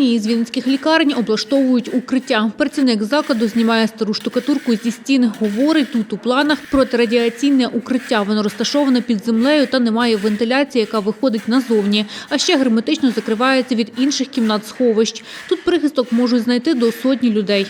одній із вінницьких лікарень облаштовують укриття. Працівник закладу знімає стару штукатурку зі стін. Говорить, тут у планах протирадіаційне укриття. Воно розташоване під землею та не має вентиляції, яка виходить назовні. А ще герметично закривається від інших кімнат сховищ. Тут прихисток можуть знайти до сотні людей.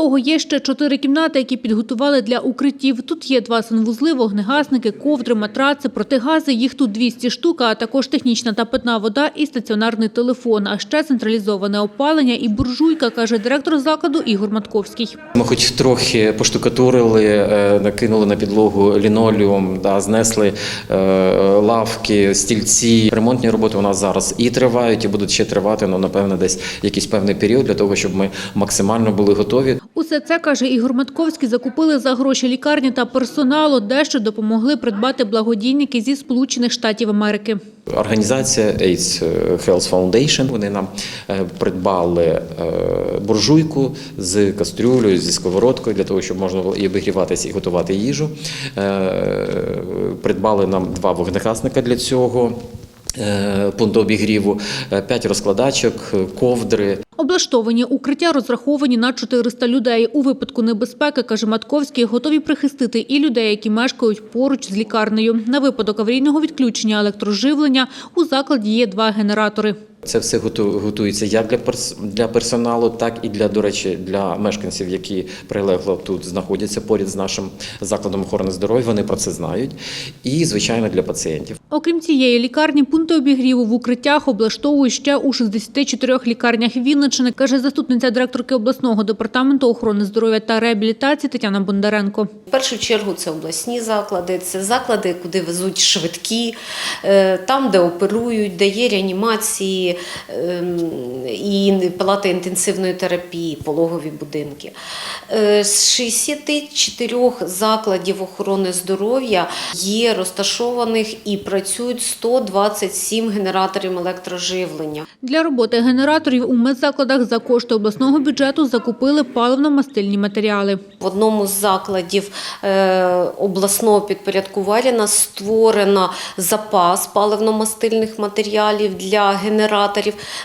Того, є ще чотири кімнати, які підготували для укриттів. Тут є два санвузли, вогнегасники, ковдри, матраци, протигази. Їх тут 200 штук, а також технічна та питна вода і стаціонарний телефон. А ще централізоване опалення і буржуйка, каже директор закладу Ігор Матковський. Ми хоч трохи поштукатурили, е, накинули на підлогу лінолеум, да, знесли е, лавки, стільці. Ремонтні роботи у нас зараз і тривають, і будуть ще тривати, ну, напевно, десь якийсь певний період для того, щоб ми максимально були готові Усе це, каже Ігор Матковський, закупили за гроші лікарні та персоналу, дещо допомогли придбати благодійники зі Сполучених Штатів Америки. Організація AIDS Health Foundation, вони нам е, придбали е, буржуйку з кастрюлею, зі сковородкою для того, щоб можна було і обігріватися, і готувати їжу. Е, Придбали нам два вогнегасника для цього. Пункту обігріву, п'ять розкладачок, ковдри. Облаштовані укриття розраховані на 400 людей. У випадку небезпеки, каже Матковський, готові прихистити і людей, які мешкають поруч з лікарнею. На випадок аварійного відключення електроживлення у закладі є два генератори. Це все готується як для перс- для персоналу, так і для, до речі, для мешканців, які прилегло тут знаходяться поряд з нашим закладом охорони здоров'я. Вони про це знають. І, звичайно, для пацієнтів. Окрім цієї лікарні, пункти обігріву в укриттях облаштовують ще у 64 лікарнях Вінниччини, каже заступниця директорки обласного департаменту охорони здоров'я та реабілітації Тетяна Бондаренко. В першу чергу це обласні заклади, це заклади, куди везуть швидкі, е, там, де оперують, де є реанімації ем, і палати інтенсивної терапії, пологові будинки. Е, З 64 закладів охорони здоров'я є розташованих і працюють 127 генераторів електроживлення. Для роботи генераторів у медзакладах за кошти обласного бюджету закупили паливно-мастильні матеріали. В одному з закладів е, обласного підпорядкування створено запас паливно-мастильних матеріалів для генераторів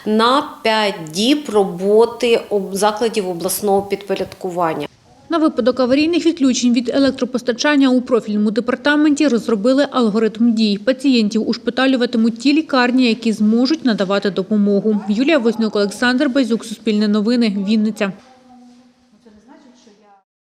на 5 діб роботи об- закладів обласного підпорядкування. На випадок аварійних відключень від електропостачання у профільному департаменті розробили алгоритм дій. Пацієнтів ушпиталюватимуть ті лікарні, які зможуть надавати допомогу. Юлія Вознюк, Олександр Базюк, Суспільне новини, Вінниця.